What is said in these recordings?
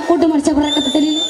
கூட்டு முடிச்ச பிறகு தெரியல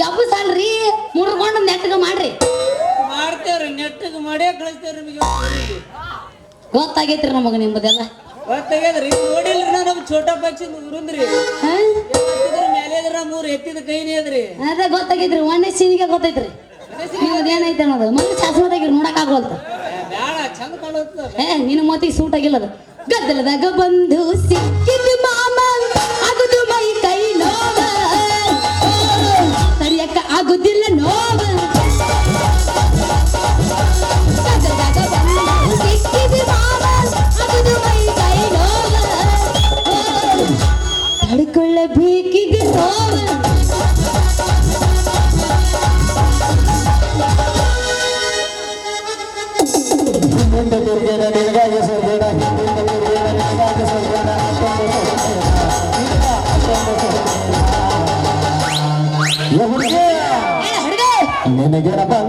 ಯಬ್ಬಸಲ್ರಿ ಮುರ್ಕೊಂಡು ನೆಟ್ಟಗ ಮಾಡ್ರಿ. ಮಾಡ್ತೇವ್ರಿ ನೆಟ್ಟಗ ಮಾಡೇ ಕಳಿಸ್ತೇವ್ರಿ ನಿಮಗೆ ಗೊತ್ತಾಗೈತ್ರಿ ನಮಗ ನಿಮ್ಮದೆಲ್ಲ ಗೊತ್ತಾಗ್ಯದ್ರಿ ನೋಡಿಲ್ರಿ ನಾ ನಮ್ಮ ಛೋಟ ಪಕ್ಷಿ ಉರುಂದ್ರಿ? ಮೇಲೆ ಇದ್ರ ಮೂರ್ ಎತ್ತಿದ ಕೈನೇ ಅದ್ರಿ. ಅದೇ ಗೊತ್ತಾಗೈತ್ರಿ ಒಂದೇ ಸೀನಿಗೆ ಗೊತ್ತೈತ್ರಿ ಏನೈತೆ ಅನ್ನೋದು ಮತ್ತೆ ಶಾಶ್ವತಾಗಿ ನೋಡಕ್ ಆಗೋಲ್ತ. ಬ್ಯಾಡ ಚಂದ ಕಾಣುತ್ತ. ಏ ನಿನ್ನ ಮೋತಿಗೆ ಸೂಟ್ ಆಗಿಲ್ಲ ಅದು ಗದ್ದಲದಾಗ ಬಂದು ಸಿಕ್ಕಿದ get up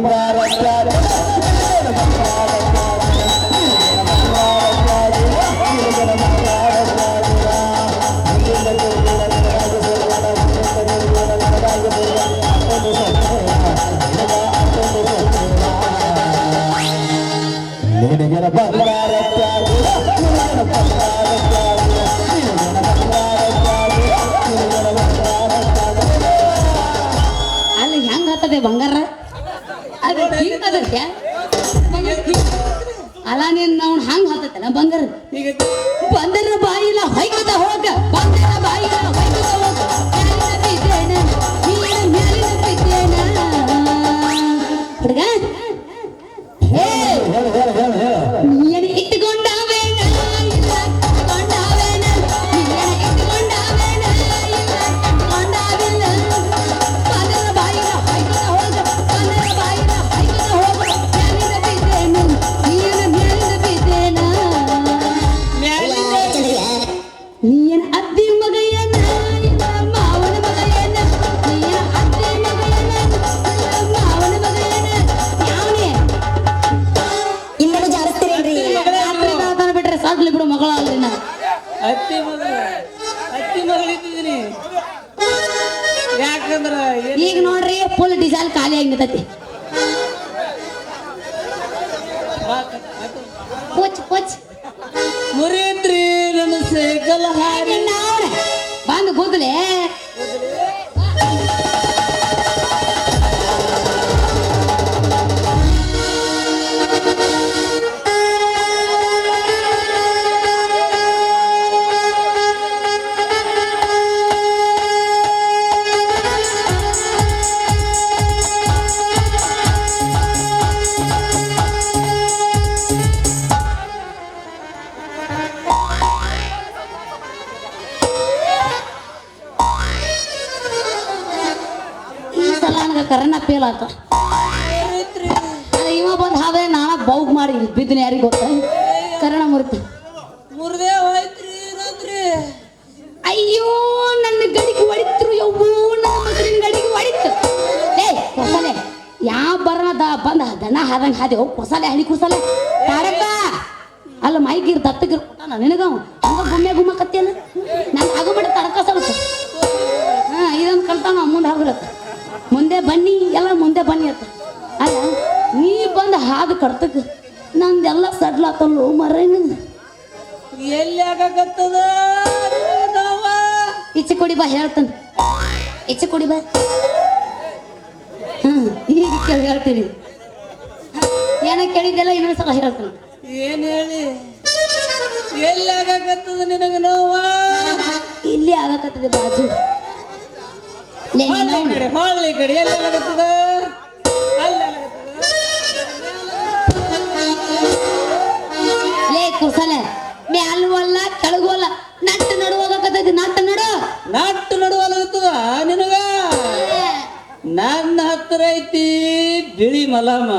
ಅದಕ್ಕೆ ಅಲ್ಲ ನೀನ್ ಅವ್ನು ಹಂಗ್ ಹತ್ತತ್ತಲ್ಲ ಬಂಗಾರ ಬಂದರ ಬಾಯಿಲ್ಲ ಹೊಯ್ಕತ ಹೋಗ, ಬಂದರ ಬಾಯಿಲ್ಲ ಹೊಯ್ಕತ ಹೋಗ. ಹುಡುಗ ಏ ನಿಂತೈತಿ ಪುಚ್. ಪೋಚ್. ಮುರಿತ್ರಿ ನನ್ನ ಸೈಕಲ್ ಹಾರಿ ಬಂದು ಕೂದಲೇ ಅದ ಇವ ಬಂದು ಹಾವೆ ನಾನ ಬೌಗ್ ಮಾಡಿ ಬಿದ್ದನೆ ಯಾರಿಗೆ ಗೊತ್ತ? ಕರಣ ಮುರಿತು ಮುರ್ದೇ ಹೋಯ್ತ್ರಿ ಏನಂದ್ರಿ ಅಯ್ಯೋ ನನ್ನ ಗಡಿಗೆ ಹೊಡಿತ್ರು ಯವ್ವೋ ನನ್ನ ಮಗನಿನ ಗಡಿಗೆ ಹೊಡಿತು ಏ ಹೊಸಲೆ ಯಾವ ಬರೋದ ಬಂದ ದನ ಹಾದಂಗೆ ಹಾದೆ ಹೋಗಿ ಕುರ್ಸಾಲೆ ಹಳಿ ಕುಸಲೆ. ತಾಡಕ್ಕ ಅಲ್ಲ ಮೈಗಿರ್ ದತ್ತಗಿರ್ ಕೊಟ್ಟಾನ ನಿನಗ ಹಂಗ ಗುಮ್ಮೆ ಗುಮ್ಮಕತ್ತೇನ? ನಾನು ಆಗು ಮಾಡಿ ತಡಕ ಸ್ವಲ್ಪ ಹಾ ಇದೊಂದು ಕಲ್ತಾನ ಮುಂದೆ ಹೋಗ್ರತ್ತ ಹಾದು ಕಡ್ತಕ್ಕೆ ನಂದೆಲ್ಲ ಸಡ್ಲಾತಲ್ಲೋ ಮರೇನು ಎಲ್ಲಿ ಆಗಾಕತ್ತದ ಈಚೆ ಕೊಡಿ ಬಾ ಹೇಳ್ತಾನೆ. ಈಚೆ ಕೊಡಿ ಬಾ. ಹ್ಮ್ ಈಗ ಕೇಳಿ ಹೇಳ್ತೀನಿ. ಏನ ಕೇಳಿದ್ದೆಲ್ಲ ಇನ್ನೊಂದು ಸಲ ಹೇಳ್ತಾನೆ. ಏನ್ ಹೇಳಿ? ಎಲ್ಲಿ ಆಗಾಕತ್ತದ ನಿನಗ ನೋವ? ಇಲ್ಲಿ ಆಗಕತ್ತದೆ ಬಾಜು. ಲೇ ನೀನು ಹೊಳ್ಳಿ ಕಡೆ ಎಲ್ಲಿ ಆಗಾಕತ್ತದ ಕುಸಲೆ ಮ್ಯಾಲ್ವಲ್ಲ ಕೆಳಗೋಲ್ಲ ನಟ್ಟು ನಡುವಾಗಕತ್ತೈತಿ ನಟ್ಟು ನಡು ನಟ್ಟು ನಡುವಲ್ಲ ನಿನಗ? ನನ್ನ ಹತ್ರ ಐತಿ ಬಿಳಿ ಮಲಮ.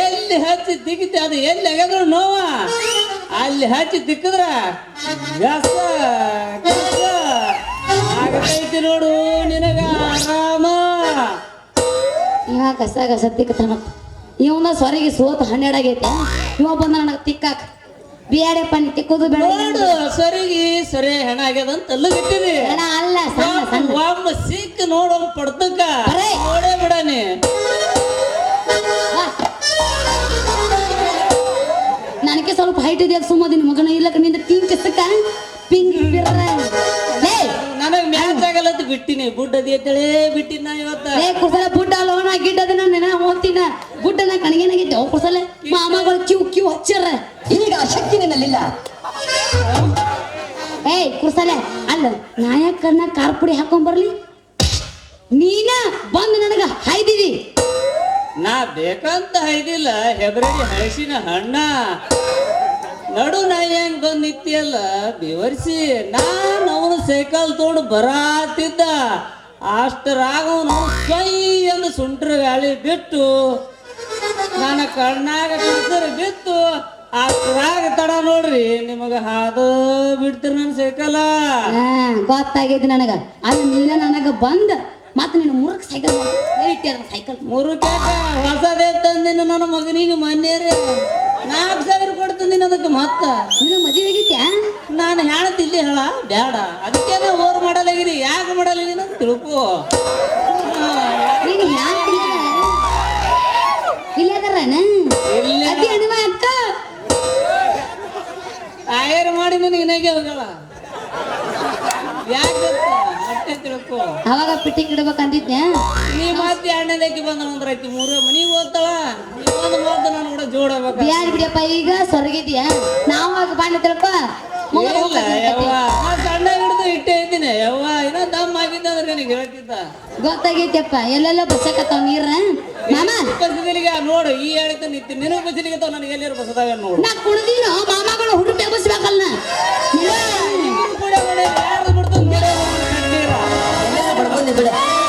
ಎಲ್ಲಿ ಹಚ್ಚಿ ದಿಕ್ಕಿತಿ ಅದು ಎಲ್ಲಿ ಆಗದ್ರು ನೋವ. ಅಲ್ಲಿ ಹಚ್ಚಿ ದಿಕ್ಕಿದ್ರ ಗಸ ಗಸ ಆಗತೈತಿ ನೋಡು ನಿನಗ ಆರಾಮ. ಯಾ ಕಸ ಕಸ ತಿಕ್ಕತಾನ ಇವನ ಸ್ವರಿಗೆ ಸೋತ್ ಹನ್ನೆರಡಾಗೈತೆ ಇವ ಬಂದ ನನಗೆ ತಿಕ್ಕಾಕ. ಬೇರೆ ಪನ್ ತಿಕ್ಕೋದು ಬೇಡ ನೋಡು ಸರಿಗೆ ಸರಿ ಹೆಣ ಆಗ್ಯದ ಅಂತ ಅಲ್ಲಗಿಟ್ಟಿದಿ ಅಣ್ಣ ಅಲ್ಲ ಸಣ್ಣ ಸಣ್ಣ. ಒಮ್ಮ ಸಿಕ್ಕ ನೋಡು ಪಡ್ತಕ್ಕ. ನೋಡೇ ಬಿಡನಿ. ನನಗೆ ಸ್ವಲ್ಪ ಹೈಟ್ ಇದೆ ಸುಮ್ಮದಿನ ಮಗನ ಇಲ್ಲಕ ನಿಂದ ಪಿಂಕ್ ಸಕ್ಕ ಪಿಂಕ್ ಬಿರ್ರ ಬಿಟ್ಟಿನಿ ಬುಡ್ಡದಿ ಅಂತೇಳಿ ಬಿಟ್ಟಿನ ಇವತ್ತ. ಏ ಕುಸಲ ಬುಡ್ಡ ಲೋನ ಗಿಡ್ಡದನ ನೆನ ಹೋಗ್ತೀನ ಗುಡ್ಡನ ಕಣಗೇನಾಗೈತೆ ಅವ್ ಕುಸಲೆ ಮಾಮಗಳು ಕ್ಯೂ ಕ್ಯೂ ಹಚ್ಚರ ಈಗ ಆ ಶಕ್ತಿ ನಿನ್ನಲ್ಲಿಲ್ಲ. ಏಯ್ ಕುರ್ಸಲೆ ಅಲ್ಲ ನಾಯಕನ್ನ ಖಾರ ಪುಡಿ ಹಾಕೊಂಡ್ ಬರ್ಲಿ. ನೀನ ಬಂದು ನನಗ ಹೈದಿದಿ ನಾ ಬೇಕಂತ ಹೈದಿಲ್ಲ ಹೆಬ್ರಡಿ ಹಳಸಿನ ಹಣ್ಣ. ನಡು ಹೆಂಗ್ ಬಂದ್ ನಿಂತಿಯಲ್ಲ ಬಿವರ್ಸಿ ನಾನ್ ಅವನು ಸೈಕಲ್ ತೋಡು ಬರಾತಿದ್ದ. ಅಷ್ಟರಾಗ ಅವನು ಕೈ ಎಂದು ಸುಂಟ್ರ ಗಾಳಿ ಬಿಟ್ಟು ನನ್ನ ಕಣ್ಣಾಗ ಕಳ್ಸರ್ ಬಿತ್ತು. ಅಷ್ಟರಾಗ ತಡ ನೋಡ್ರಿ ನಿಮಗ ಹಾದು ಬಿಡ್ತೀರಿ ನನ್ನ ಸೈಕಲ್? ಗೊತ್ತಾಗೈತಿ ನನಗ. ಅಲ್ಲಿ ನೀನ ನನಗ ಬಂದ ಮತ್ತೆ ನೀನು ಮುರುಕ್ ಸೈಕಲ್ ಇಟ್ಟಿ ಸೈಕಲ್. ಮೂರು ಕೇಕ ಹೊಸದೇ ತಂದಿನ ನನ್ನ ಮಗನಿಗೆ ಮೊನ್ನೆ ನಾಲ್ಕು ಸಾವಿರ ಕೊಡ್ತೀನಿ ಅದಕ್ಕೆ ಮತ್ತ. ನೀನು ಮದುವೆ ಆಗೈತ್ಯಾ ನಾನು ಹೇಳ್ತಿಲ್ಲ ಹೇಳ ಬೇಡ. ಅದಕ್ಕೆ ಓರ್ ಮಾಡಲಾಗಿರಿ ಯಾಕೆ ಮಾಡಲಾಗಿನ ತಿಳ್ಕೊ. ನೀನು ಯಾಕೆ ಇಲ್ಲ ಅದಾರನ ಇಲ್ಲ ಅಕ್ಕ? ಆಯರ್ ಮಾಡಿ ನನಗೆ ಇನಾಗೆ ಹೋಗಲ್ಲ ಯಾಕೆ ತಿಳ್ಕೊ. ಅವಾಗ ಫಿಟ್ಟಿಂಗ್ ಇಡ್ಬೇಕು ಅಂದಿದ್ನ್ಯಾ ನೀ ಮತ್ತೆ ಎರಡನೇದಕ್ಕೆ ಬಂದ ಮೂರು ಮನಿಗೆ ಓದ್ತಾಳ ನೀ ಒಂದು ಮಾತು ನಾನು ಕೂಡ ಜೋಡಬೇಕು ಬಿಡಿಯಪ್ಪ ಈಗ ಸೊರಗಿದ್ಯಾ ನಾವು ಆಗ ತಿಳ್ಕೊ. ನಾ ಸಣ್ಣ ಹಿಡಿದು ಇಟ್ಟೇ ಇದ್ದೀನಿ. ಯವ್ವ ದಮ್ ಆಗಿದ್ದ ಅಂದ್ರೆ ನನಗೆ ಹೇಳ್ತಿದ್ದ. ಗೊತ್ತಾಗೈತಿಯಪ್ಪ ಎಲ್ಲೆಲ್ಲ ಬಸಕತ್ತಾವ ನೀರ? ಮಾಮ. ನೋಡು ಈ ಹೇಳಿದ ನಿತ್ಯ ನಿನಗೆ ತಾವ ನನಗೆ ಎಲ್ಲಿರೋ ಬಸದಾಗ ನೋಡು. ನಾ ಕುಡ್ದೀನೋ ಮಾಮಗಳು ಹುಡುಗ ಬಸ್ಬೇಕಲ್ಲ ಯಾರು Good.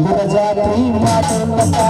बुर जाती मातुल का